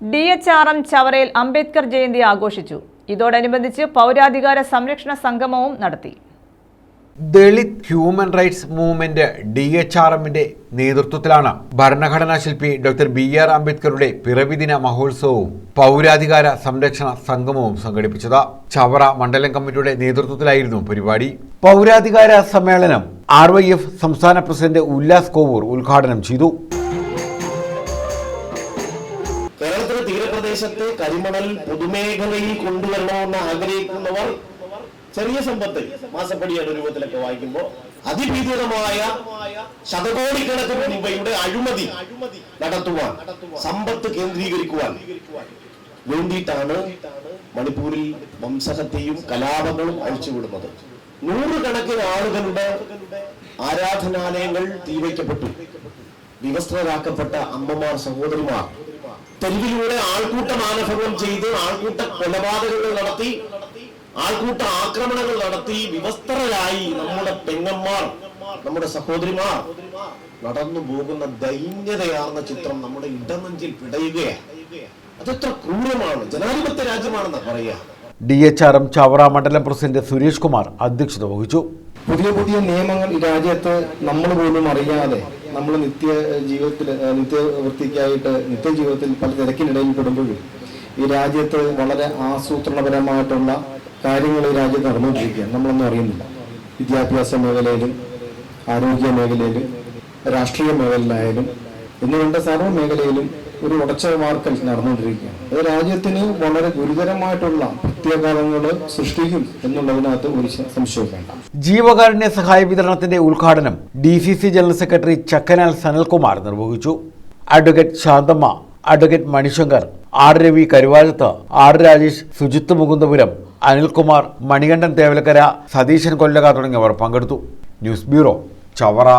D H R M ചവറയിൽ അംബേദ്കർ ജയന്തി ആഘോഷിച്ചു. ഇതോടനുബന്ധിച്ച് പൗരാധികാര സംരക്ഷണ സംഗമവും നടത്തി. Dalit human rights movement D H R എമ്മിന്റെ നേതൃത്വത്തിലാണ് ഭരണഘടനാ ശില്പി ഡോക്ടർ ബി ആർ അംബേദ്കറുടെ പിറവിദിന മഹോത്സവവും പൗരാധികാര സംരക്ഷണ സംഗമവും സംഘടിപ്പിച്ചത്. ചവറ മണ്ഡലം കമ്മിറ്റിയുടെ നേതൃത്വത്തിലായിരുന്നു പരിപാടി. പൗരാധികാര സമ്മേളനം ആർ വൈ എഫ് സംസ്ഥാന പ്രസിഡന്റ് ഉല്ലാസ് കോവൂർ ഉദ്ഘാടനം ചെയ്തു. കേരളത്തിലെ തീരപ്രദേശത്തെ കരിമണൽ പൊതുമേഖലയിൽ കൊണ്ടുവരണമെന്ന് ആഗ്രഹിക്കുന്നവർ ചെറിയ സമ്പത്ത് മാസപ്പടിയുടെ രൂപത്തിലൊക്കെ വായിക്കുമ്പോൾ അതിഭീതിതമായ ശതകോടിക്കണക്കിന് രൂപയുടെ അഴിമതി നടത്തുവാൻ സമ്പത്ത് കേന്ദ്രീകരിക്കുവാൻ വേണ്ടിയിട്ടാണ് മണിപ്പൂരിൽ വംശഹത്യയും കലാപങ്ങളും അഴിച്ചുവിടുന്നത്. നൂറുകണക്കിന് ആളുകളുടെ ആരാധനാലയങ്ങൾ തീവയ്ക്കപ്പെട്ടു വിവസ്ത്രരാക്കപ്പെട്ട അമ്മമാർ സഹോദരിമാർ തെരുവിലൂടെ ആൾക്കൂട്ട മാനഭംഗം ചെയ്ത് ആൾക്കൂട്ട കൊലപാതകങ്ങൾ നടത്തി ആൾക്കൂട്ട ആക്രമണങ്ങൾ നടത്തി വിവസ്ത്രരായി നമ്മുടെ പെങ്ങന്മാർ നമ്മുടെ സഹോദരിമാർ നടന്നു പോകുന്ന ദൈന്യതയാർന്ന ചിത്രം നമ്മുടെ ഇടമഞ്ചിൽ പിടയുകയാണ്. അതെത്ര ക്രൂരമാണ് ജനാധിപത്യ രാജ്യമാണെന്ന് പറയാ D H R M Chavara മണ്ഡലം പ്രസിഡന്റ് സുരേഷ് കുമാർ അധ്യക്ഷത വഹിച്ചു. പുതിയ പുതിയ നിയമങ്ങൾ ഈ രാജ്യത്ത് നമ്മൾ പോലും അറിയാതെ നമ്മൾ നിത്യ ജീവിതത്തിൽ നിത്യവൃത്തിക്കായിട്ട് നിത്യ ജീവിതത്തിൽ പല തിരക്കിനിടയിൽ പെടുമ്പോഴും ഈ രാജ്യത്ത് വളരെ ആസൂത്രണപരമായിട്ടുള്ള കാര്യങ്ങൾ ഈ രാജ്യത്ത് നടന്നുകൊണ്ടിരിക്കുകയാണ് നമ്മളൊന്നും അറിയുന്നില്ല. വിദ്യാഭ്യാസ മേഖലയിലും ആരോഗ്യ മേഖലയിലും രാഷ്ട്രീയ മേഖലയിലായാലും എന്ന് സർവ മേഖലയിലും ഒരു ഉടച്ച മാർക്കൽ നടന്നുകൊണ്ടിരിക്കുകയാണ്. അത് രാജ്യത്തിന് വളരെ ഗുരുതരമായിട്ടുള്ള പ്രത്യാഘാതങ്ങൾ സൃഷ്ടിക്കും എന്നുള്ളതിനകത്ത് ഒരു സംശയം ജീവകാരുണ്യ സഹായ വിതരണത്തിന്റെ ഉദ്ഘാടനം D C C general secretary Chakkanal Sanalkumar നിർവഹിച്ചു. Advocate Santhamma advocate Manishankar R Ravi Karuvazhath R Rajesh Sujith Mukundapuram Anilkumar Manikandan Thevalakkara Satheesan Kollaka തുടങ്ങിയവർ പങ്കെടുത്തു. News bureau Chavara.